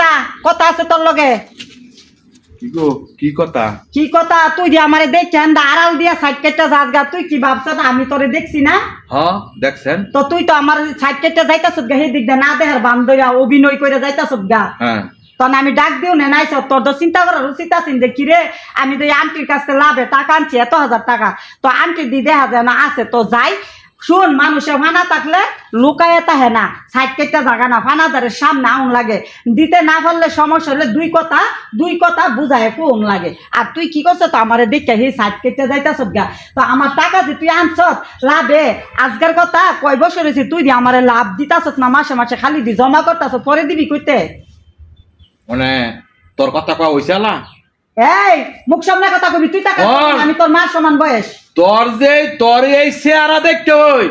যা কথা আছে তোর লগে। কি গো কি কথা? কি কথা? তুই যে আমারে দেখছেন আড়াল দিয়া সাইড যাস গা। তুই কি ভাবছ আমি তোরে দেখছি না? হ দেখছেন। তো তুই তো আমার সাইড যাইতাছ গা দিক না দেহার অভিনয় করে যাইতাছ গা। হ্যাঁ। তখন আমি ডাক দিও না নাইছ তোর তো চিন্তা করার উচিত আছে যে কিরে আমি তো আন্টির কাছে লাভে টাকা আনছি এত হাজার টাকা। তো আন্টি দি দেখা যায় না আছে তো যাই। শুন মানুষে ফানা থাকলে লুকায় তাহে না। সাইড কেটটা জাগা না ফানাদারের সামনে আউন লাগে। দিতে না পারলে সমস্যা হলে দুই কথা দুই কথা বুঝায় কোন লাগে। আর তুই কি করছ তো আমার দেখে হে সাইড কেটে যাইতাছ গা। তো আমার টাকা যে তুই আনছ লাভে। আজকের কথা কয় বছর হয়েছে তুই দি আমারে লাভ দিতাছ না মাসে মাসে খালি দি জমা করতাছ পরে দিবি কইতে? মানে তোর কথা কয়া হইছে এই মুখ সামনে কথা কবি তুই টাকা আমি তোর মার সমান বয়স। তোর যে তোর এই চেহারা দেখতে ওই।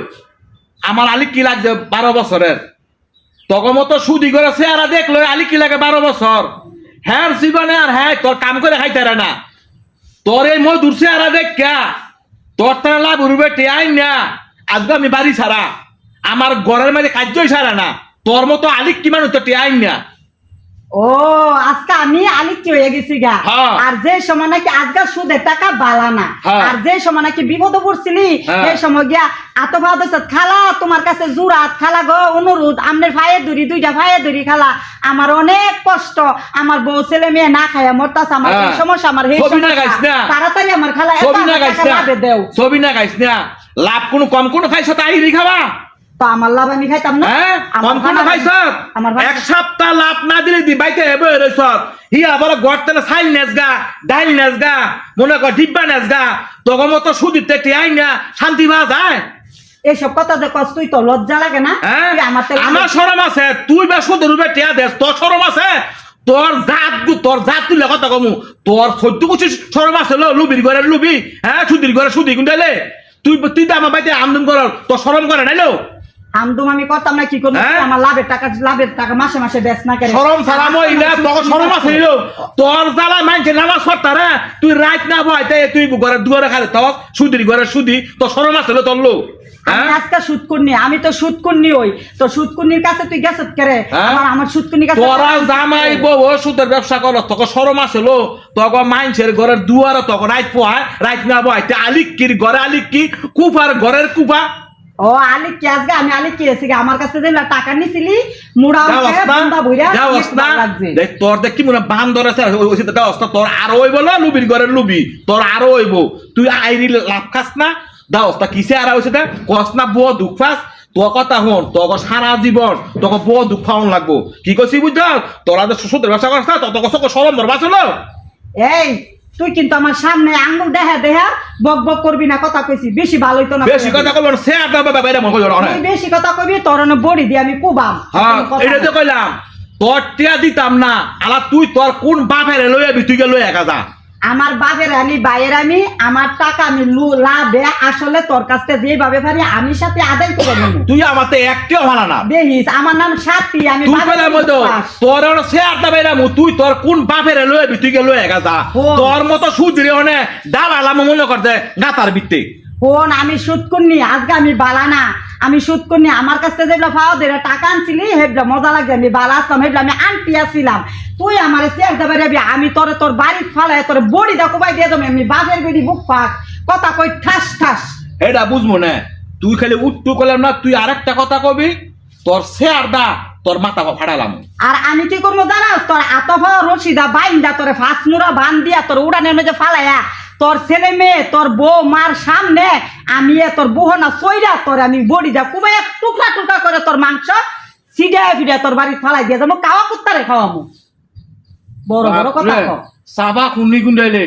আমার আলি কি লাগছে বারো বছরের। তখন মতো সুদি করে চেহারা দেখল আলি কি লাগে বারো বছর। হ্যাঁ জীবনে আর হ্যাঁ তোর কাম করে খাইতে না। তোর এই মধুর চেহারা দেখ তোর তারা লাভ উড়বে টেয়াই না। আজকে আমি বাড়ি ছাড়া। আমার ঘরের মাঝে কার্যই ছাড়া না। তোর মতো আলিক কি মানুষ তো টেয়াই না। ও আজকে আমি আলিকি হয়ে গেছি গা। হ্যাঁ। আর যে সময় নাকি আজকে সুদের টাকা বালা না। হ্যাঁ। আর যে সময় নাকি বিপদে পড়ছিলি হ্যাঁ। সেই সময় গিয়া খালা তোমার কাছে জুরাত খালা গো অনুরোধ আমনের ভাইয়ের দড়ি দুইটা ভাইয়ের দড়ি খালা। আমার অনেক কষ্ট আমার বউ ছেলে মেয়ে না খায় মরতাছে আমার সমস্যা আমার না। তাড়াতাড়ি আমার খালা ছবি না ছবি গাইস না? লাভ কোনো কম কোনো খাইছ তাই খাবা। তো আমার লাভ আমি খাইতাম না। হ্যাঁ আমার খাইছ? আমার এক সপ্তাহ লাভ না দিলে দি বাইতে হেবে রইছ। হি আবার সাইল গা ডাইল নেসগা মনে কর ডিব্বা নেস গা। তখন মতো সুদিতে টিয়াই না শান্তি পা যায়? এইসব কথা যে কস তুই তো লজ্জা লাগে না? হ্যাঁ আমার তেলে- আমার আছে তুই বা সুদের রূপে টিয়া দেস তোর আছে? তোর জাত তোর জাত তুই কথা কমু। তোর সহ্য করছিস সরম আছে লো লুবির ঘরে লুবি। হ্যাঁ সুদির ঘরে সুদি গুন্ডাইলে। তুই তুই তো আমার বাইতে আমদম কর তোর সরম করে নাই লো? আমদুম আমি করতাম না কি করব? হ্যাঁ? আমার লাভের টাকা লাভের টাকা মাসে মাসে বেচ না করে সরম সালাম হইলে তোর সরম আছে তোর জ্বালা মানছে নামাজ পড়তা রে? তুই রাত না বইতে তুই ঘরে দুয়ারে খালে তো সুদির ঘরে সুদি তোর সরম আছে লো তোর লো আমি হ্যাঁ? আজকে সুদ করনি আমি তো সুদ করনি ওই। তো সুদ করনির কাছে তুই গেছত করে হ্যাঁ? আমার আমার সুদ করনির কাছে তোরা জামাই বউ সুদের ব্যবসা করো তখন সরম আছে লো তখন মাইনছের ঘরের দুয়ারে তখন রাত পোহায় রাত না আলিক আলিকির ঘরে আলিকি কুফার ঘরের কুফা। ও আলি কি আজকে? আমি আলি কি এসে আমার কাছে যে টাকা নিছিলি মুড়া বুন্দা লাগছে। দেখ তোর দেখ কি হয় বান্দর আছে ওই- ওই সেটা না তোর আরও লুবির ঘরের লুবি? তোর আরও হইব। তুই আইরি লাভ খাস না? যাওয়াস না কিসে আর হইছে কস না বুয়া দুঃখ ফাস তোর কথা হন তোকে সারা জীবন তোকে বুয়া দুঃখ ফাউন লাগবো। কি করছি বুঝছ? তোরা যে সুদের ব্যবসা করছ না তোকে সকল সরম ধর বাঁচলো এই তুই কিন্তু আমার সামনে আঙ্গুল দেখা দেহা বক বক করবি না কথা কইছি। বেশি ভালো হইতো না বেশি কথা কইব না সে আর বাবা বাইরে মন কইলো তুই বেশি কথা কইবি তোর বড়ি দি আমি কুবাম। হ্যাঁ এটা তো কইলাম তোর টিয়া দিতাম না আলা তুই তোর কোন বাপের লইয়াবি তুই গে লইয়া যা। আমার বাপের আমি বাইয়ের আমি আমার টাকা আমি লু- লাভে আসলে তোর কাছ থেকে যেভাবে পারি আমি সাথে আদায় করে নেব তুই আমাতে একটিও ভালো না। দেখিস আমার নাম সাথী আমি তুই বাপের মতো। তোর ওর আড্ডা বাইরা মু তুই তোর কোন বাপের আবি তুই গে লই একা যা ও। তোর মতো সুদরে অনে ডালালাম মনে করতে গাতার বিতে ফোন আমি সুদ করনি আজকে আমি বালা না। আমি সুদ করনি আমার কাছ যেগুলো পাওয়া দিয়ে টাকা আনছিলি হেবলা মজা লাগছে আমি বালা আসলাম হেবলা আমি আনটি আসছিলাম। তুই আমার চেয়ার দেবে রেবি আমি তোর তোর বাড়ির ফালায় তোর বড়ি দা কোবাই দিয়ে দেবো আমি বাপের বেড়ি বুক পাক কথা কই ঠাস ঠাস। এটা বুঝব না তুই খালি উঠটু করলাম না তুই আরেকটা কথা কবি তোর শেয়ার দা তোর মাথা ফাড়ালাম। আর আমি কি করব জানাস তোর আতফা রশিদা বাইন্দা তোর ফাঁস মুড়া বান দিয়া তোর উড়ানের মধ্যে ফালাইয়া তোর ছেলে মেয়ে তোর বউ মার সামনে আমি এ তোর বহনা সইরা তোর আমি বড়ি যা কুবে টুকরা টুকরা করে তোর মাংস সিডা ফিডা তোর বাড়ি ফালাই দিয়ে যাব কাওয়া কুত্তারে খাওয়াবো বড় বড় কথা। সাবা খুন্নি গুন্ডাইলে